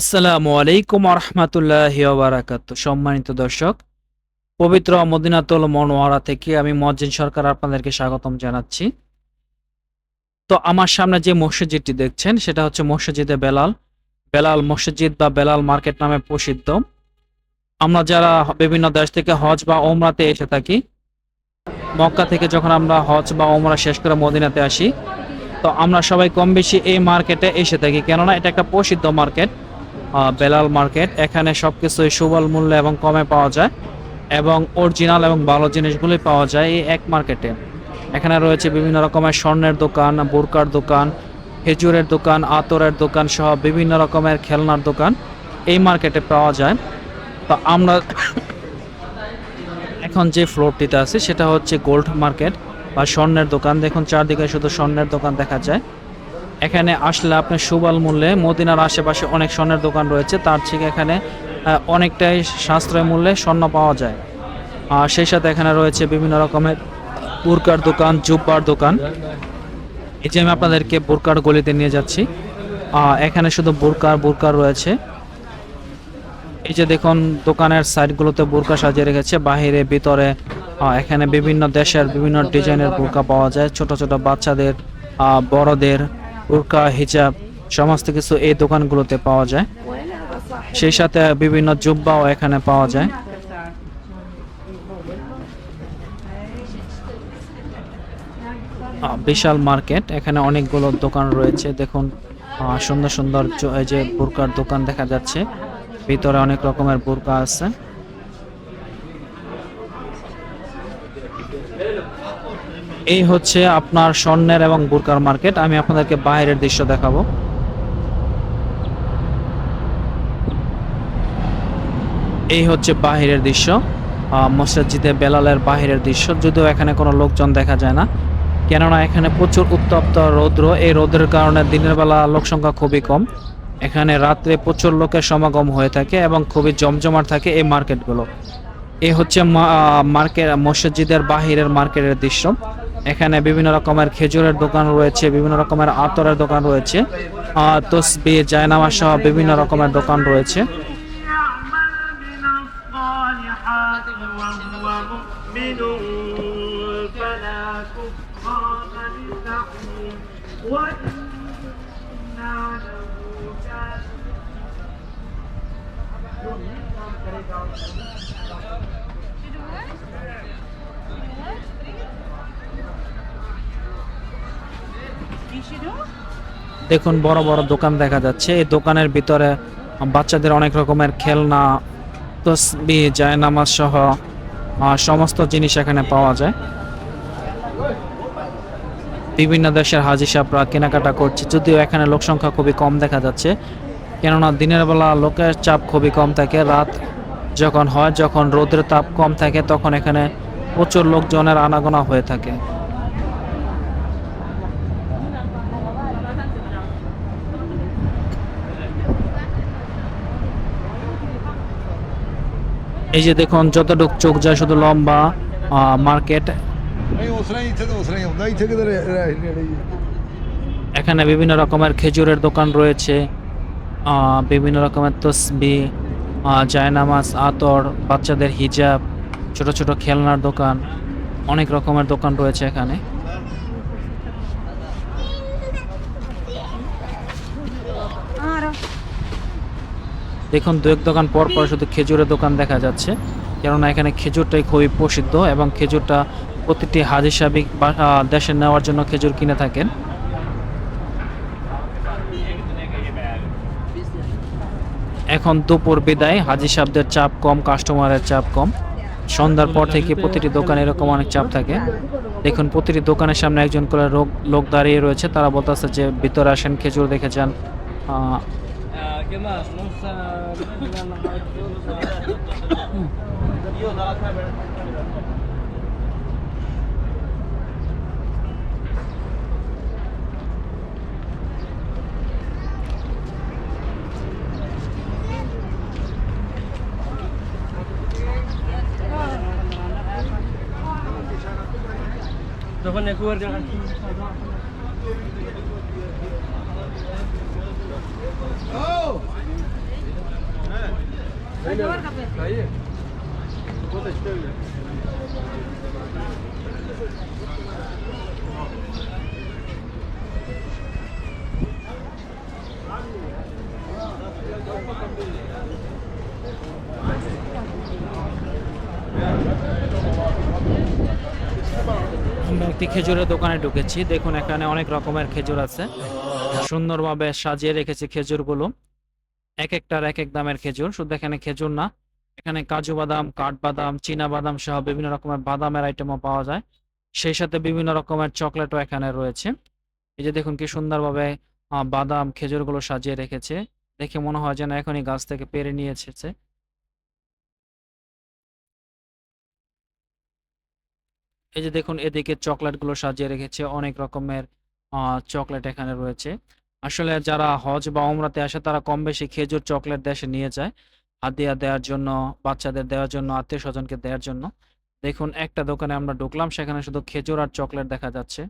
আসসালামু আলাইকুম রহমতুল্লাহ বারাকাত সম্মানিত দর্শক, পবিত্র মদিনাতুল মনোয়ারা থেকে আমি মজ্জিন সরকার আপনাদেরকে স্বাগতম জানাচ্ছি। তো আমার সামনে যে মসজিদটি দেখছেন, সেটা হচ্ছে মসজিদে বেলাল। বেলাল মসজিদ বা বেলাল মার্কেট নামে প্রসিদ্ধ। আমরা যারা বিভিন্ন দেশ থেকে হজ বা ওমরাতে এসে থাকি, মক্কা থেকে যখন আমরা হজ বা ওমরা শেষ করে মদিনাতে আসি, তো আমরা সবাই কম বেশি এই মার্কেটে এসে থাকি। কেননা এটা একটা প্রসিদ্ধ মার্কেট। বেলাল মার্কেট। এখানে সবকিছুই সুবল মূল্যে এবং কমে পাওয়া যায় এবং অরিজিনাল এবং ভালো জিনিসগুলি পাওয়া যায় এই এক মার্কেটে। এখানে রয়েছে বিভিন্ন রকমের স্বর্ণের দোকান, বোরকার দোকান, খেজুরের দোকান, আতরের দোকান সহ বিভিন্ন রকমের খেলনার দোকান এই মার্কেটে পাওয়া যায়। তো আমরা এখন যে ফ্লোরটিতে আছে সেটা হচ্ছে গোল্ড মার্কেট বা স্বর্ণের দোকান। দেখুন চারদিকে শুধু স্বর্ণের দোকান দেখা যায়। এখানে আসলে আপনি সুবল মূল্যে মদিনার আশেপাশে অনেক স্বর্ণের দোকান রয়েছে। তার থেকে এখানে অনেকটাই সাশ্রয় মূল্যে স্বর্ণ পাওয়া যায়। আর সেই সাথে এখানে রয়েছে বিভিন্ন রকমের বুরকার দোকান, জুব্বার দোকান। এই যে আমি আপনাদেরকে বুরকার গলিতে নিয়ে যাচ্ছি। এখানে শুধু বুরকার বুরকার রয়েছে। এই যে দেখুন, দোকানের সাইডগুলোতে বোরকা সাজিয়ে রেখেছে। বাহিরে, ভিতরে এখানে বিভিন্ন দেশের বিভিন্ন ডিজাইনের বোরকা পাওয়া যায়। ছোট ছোট বাচ্চাদের বড়দের বোরকা হিজাব, সমস্ত কিছু এই দোকানগুলোতে পাওয়া যায়। সেই সাথে বিভিন্ন জুব্বাও এখানে পাওয়া যায়। বিশাল মার্কেট, এখানে অনেকগুলো দোকান রয়েছে। দেখুন সুন্দর সুন্দর এই যে বোরকার দোকান দেখা যাচ্ছে। ভিতরে অনেক রকমের বোরকা আছে। এই হচ্ছে আপনার স্বর্ণের এবং বুরকার মার্কেট। আমি আপনাদেরকে বাইরের দৃশ্য দেখাবো। এই হচ্ছে বাহিরের দৃশ্য। মসজিদে বেলালের বাহিরের দৃশ্য। যদিও এখানে কোনো লোকজন দেখা যায় না। কেননা এখানে প্রচুর উত্তপ্ত রৌদ্র। এই রোদের কারণে দিনের বেলা লোক সংখ্যা খুবই কম। এখানে রাত্রে প্রচুর লোকের সমাগম হয়ে থাকে এবং খুবই জমজমাট থাকে এই মার্কেটগুলো। এই হচ্ছে মা- আহ, মার্কেট মসজিদের বাহিরের মার্কেটের দৃশ্য এখানে বিভিন্ন রকমের খেজুরের দোকান রয়েছে বিভিন্ন রকমের আতরের দোকান রয়েছে আহ, তসবি জায়নামাজ সহ বিভিন্ন রকমের দোকান রয়েছে يعمل من দেখুন, বড় বড় দোকান দেখা যাচ্ছে। এই দোকানের ভিতরে বাচ্চাদের অনেক রকমের খেলনা, তসবি, জায়নামাজ সহ সমস্ত জিনিস এখানে পাওয়া যায়। বিভিন্ন দেশের হাজি সাহরা কেনাকাটা করছে। যদিও এখানে লোক সংখ্যা খুবই কম দেখা যাচ্ছে। কেননা দিনের বেলা লোকের চাপ খুবই কম থাকে, রাত যখন হয়, যখন রোদের তাপ কম থাকে, তখন এখানে প্রচুর লোকজনের আনাগোনা হয়ে থাকে। এই যে দেখুন, যতটুক চোখ যায় শুধু লম্বা মার্কেট। এখানে বিভিন্ন রকমের খেজুরের দোকান রয়েছে। বিভিন্ন রকমের তসবি জায়নামাজ, আতর, বাচ্চাদের হিজাব, ছোট ছোট খেলনার দোকান, অনেক রকমের দোকান রয়েছে এখানে। দেখুন দু এক দোকান পর পর শুধু খেজুরের দোকান দেখা যাচ্ছে, কেননা এখানে খেজুরটাই খুবই প্রসিদ্ধ এবং খেজুরটা প্রতিটি হাজি সাবিক দেশে নেওয়ার জন্য খেজুর কিনে থাকেন। এখন দুপুর বিদায়। হাজি সাহেবদের চাপ কম কাস্টমারের চাপ কম। সন্ধ্যার পর থেকে প্রতিটি দোকানে এরকম অনেক চাপ থাকে। দেখুন, প্রতিটি দোকানের সামনে একজন করে লোক লোক দাঁড়িয়ে রয়েছে। তারা বলতেছে যে, ভিতরে আসেন, খেজুর দেখে যান। আহ, Doon na kuwar dyan. ও আমরা একটি খেজুরের দোকানে ঢুকেছি। দেখুন, এখানে অনেক রকমের খেজুর আছে। সুন্দরভাবে সাজিয়ে রেখেছে খেজুরগুলো। এক একটার এক এক দামের খেজুর। শুধু এখানে খেজুর না, এখানে কাজু বাদাম কাঠবাদাম চীনা বাদাম সহ বিভিন্ন রকমের বাদামের আইটেমও পাওয়া যায়। সেই সাথে বিভিন্ন রকমের চকলেটও এখানে রয়েছে। এই যে দেখুন, কি সুন্দরভাবে বাদাম খেজুরগুলো সাজিয়ে রেখেছে। দেখে মনে হয় যেন এখনই গাছ থেকে পেরে নিয়ে এই যে দেখুন, এদিকে চকলেটগুলো সাজিয়ে রেখেছে, অনেক রকমের চকলেট এখানে রয়েছে। আসলে যারা হজ বা ওমরাতে আসে, তারা কম বেশি খেজুর চকলেট দেশে নিয়ে যায়। হাদিয়া দেওয়ার জন্য, বাচ্চাদের দেওয়ার জন্য আত্মীয় স্বজনকে দেওয়ার জন্য। দেখুন, একটা দোকানে আমরা ঢুকলাম, সেখানে শুধু খেজুর আর চকলেট দেখা যাচ্ছে।